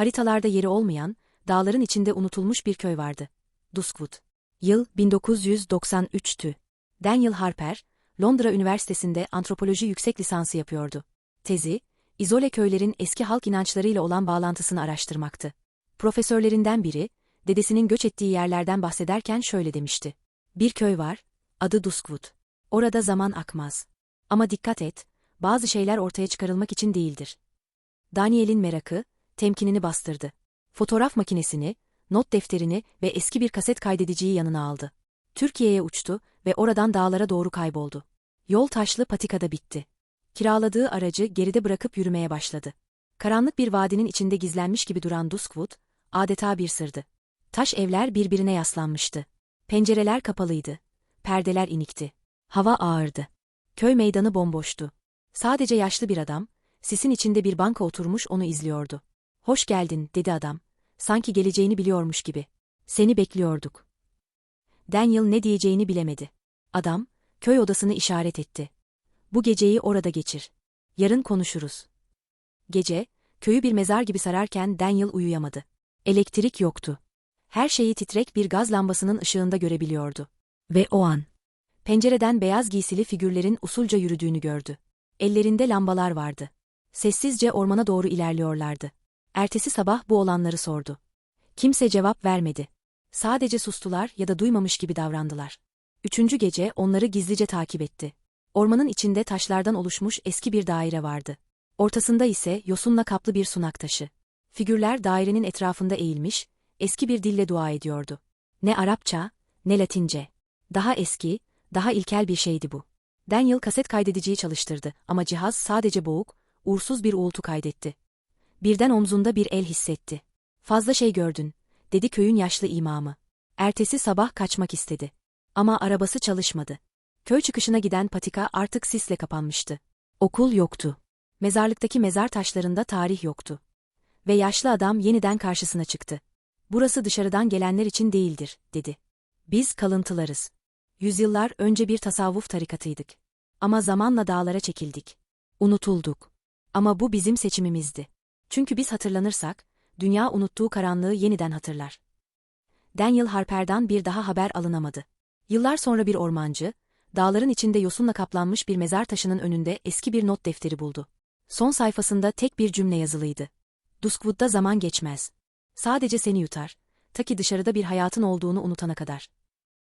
Haritalarda yeri olmayan, dağların içinde unutulmuş bir köy vardı. Duskwood. Yıl 1993'tü. Daniel Harper, Londra Üniversitesi'nde antropoloji yüksek lisansı yapıyordu. Tezi, izole köylerin eski halk inançlarıyla olan bağlantısını araştırmaktı. Profesörlerinden biri, dedesinin göç ettiği yerlerden bahsederken şöyle demişti. Bir köy var, adı Duskwood. Orada zaman akmaz. Ama dikkat et, bazı şeyler ortaya çıkarılmak için değildir. Daniel'in merakı, temkinini bastırdı. Fotoğraf makinesini, not defterini ve eski bir kaset kaydediciyi yanına aldı. Türkiye'ye uçtu ve oradan dağlara doğru kayboldu. Yol taşlı patikada bitti. Kiraladığı aracı geride bırakıp yürümeye başladı. Karanlık bir vadinin içinde gizlenmiş gibi duran Duskwood, adeta bir sırdı. Taş evler birbirine yaslanmıştı. Pencereler kapalıydı. Perdeler inikti. Hava ağırdı. Köy meydanı bomboştu. Sadece yaşlı bir adam, sisin içinde bir banka oturmuş onu izliyordu. Hoş geldin, dedi adam. Sanki geleceğini biliyormuş gibi. Seni bekliyorduk. Daniel ne diyeceğini bilemedi. Adam, köy odasını işaret etti. Bu geceyi orada geçir. Yarın konuşuruz. Gece, köyü bir mezar gibi sararken Daniel uyuyamadı. Elektrik yoktu. Her şeyi titrek bir gaz lambasının ışığında görebiliyordu. Ve o an, pencereden beyaz giysili figürlerin usulca yürüdüğünü gördü. Ellerinde lambalar vardı. Sessizce ormana doğru ilerliyorlardı. Ertesi sabah bu olanları sordu. Kimse cevap vermedi. Sadece sustular ya da duymamış gibi davrandılar. Üçüncü gece onları gizlice takip etti. Ormanın içinde taşlardan oluşmuş eski bir daire vardı. Ortasında ise yosunla kaplı bir sunak taşı. Figürler dairenin etrafında eğilmiş, eski bir dille dua ediyordu. Ne Arapça, ne Latince. Daha eski, daha ilkel bir şeydi bu. Daniel kaset kaydediciyi çalıştırdı ama cihaz sadece boğuk, uğursuz bir uğultu kaydetti. Birden omzunda bir el hissetti. Fazla şey gördün, dedi köyün yaşlı imamı. Ertesi sabah kaçmak istedi. Ama arabası çalışmadı. Köy çıkışına giden patika artık sisle kapanmıştı. Okul yoktu. Mezarlıktaki mezar taşlarında tarih yoktu. Ve yaşlı adam yeniden karşısına çıktı. Burası dışarıdan gelenler için değildir, dedi. Biz kalıntılarız. Yüzyıllar önce bir tasavvuf tarikatıydık. Ama zamanla dağlara çekildik. Unutulduk. Ama bu bizim seçimimizdi. Çünkü biz hatırlanırsak, dünya unuttuğu karanlığı yeniden hatırlar. Daniel Harper'dan bir daha haber alınamadı. Yıllar sonra bir ormancı, dağların içinde yosunla kaplanmış bir mezar taşının önünde eski bir not defteri buldu. Son sayfasında tek bir cümle yazılıydı. Duskwood'da zaman geçmez. Sadece seni yutar, ta ki dışarıda bir hayatın olduğunu unutana kadar.